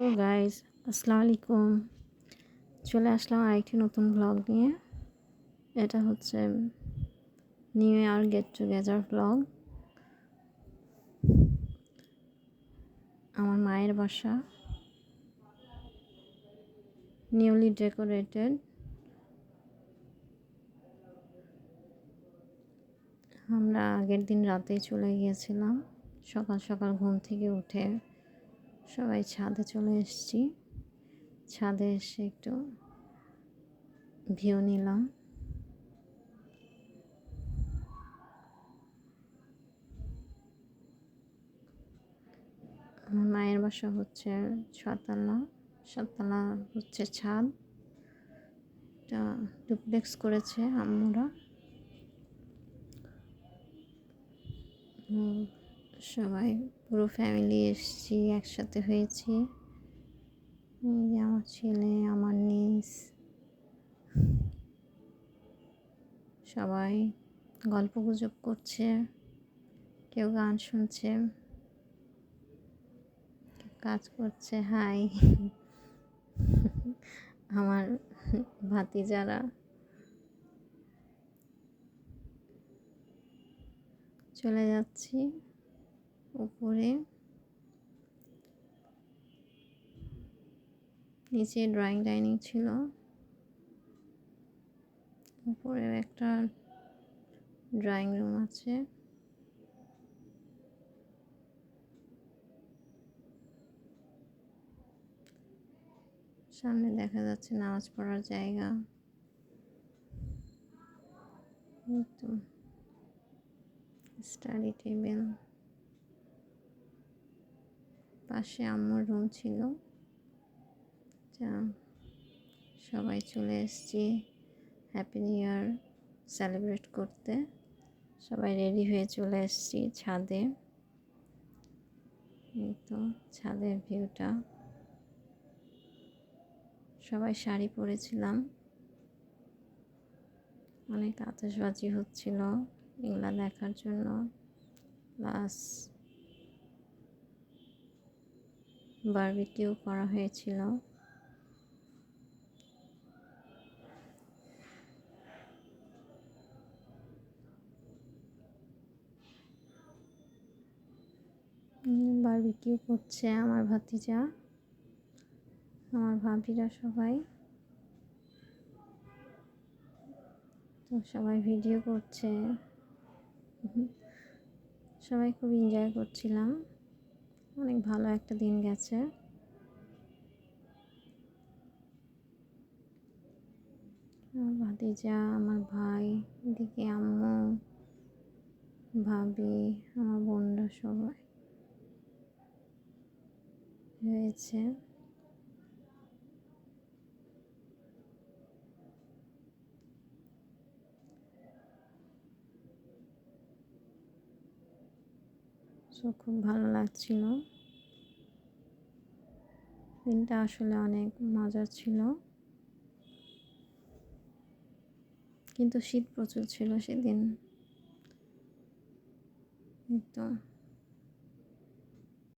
তো গাইজ আসসালামু আলাইকুম। চলে আসলাম আরেকটি নতুন ব্লগ নিয়ে। এটা হচ্ছে new year get together blog আমার মায়ের বাসা। নিউলি ডেকোরেটেড আমরা আগের দিন রাতেই চলে গিয়েছিলাম। সকাল সকাল ঘুম থেকে উঠে সবাই ছাদে চলে এসেছি। ছাদে এসে একটু ভিউ নিলাম। আমার মায়ের বাসা হচ্ছে ছতলা সাততলা হচ্ছে ছাদ। এটা ডুপ্লেক্স করেছে আম্মুরা। সবাই, পুরো ফ্যামিলি এসেছি, একসাথে হয়েছি। এই যে আমার ছেলে, আমার নিস সবাই গল্প গুজব করছে, কেউ গান শুনছে কাজ করছে হাই আমার ভাতি যারা চলে যাচ্ছি। উপরে। নিচে ড্রয়িং ডাইনিং ছিল। উপরে একটা ড্রয়িং রুম আছে। সামনে দেখা যাচ্ছে নামাজ পড়ার জায়গা। স্টাডি টেবিল পাশে আম্মুর রুম ছিল। যা, সবাই চলে এসেছি হ্যাপি নিউ ইয়ার সেলিব্রেট করতে। সবাই রেডি হয়ে চলে এসেছি ছাদে। এই তো ছাদের ভিউটা সবাই শাড়ি পরেছিলাম। অনেক আতসবাজি হচ্ছিল এগুলা দেখার জন্য। প্লাস বারবিকিউ করা হয়েছিল। বারবিকিউ করছে আমার ভাতিজা। আমার ভাবিরা সবাই। তো সবাই ভিডিও করছে। সবাই খুব এনজয় করছিলাম। অনেক ভালো একটা দিন গেছে। আমার ভাতিজা, আমার ভাই, এদিকে আম্মু, ভাবি, আমার বোনরা সবাই হয়েছে সো খুব ভালো লাগছিল। দিনটা আসলে অনেক মজার ছিল। কিন্তু শীত প্রচুর ছিল সেদিন। তো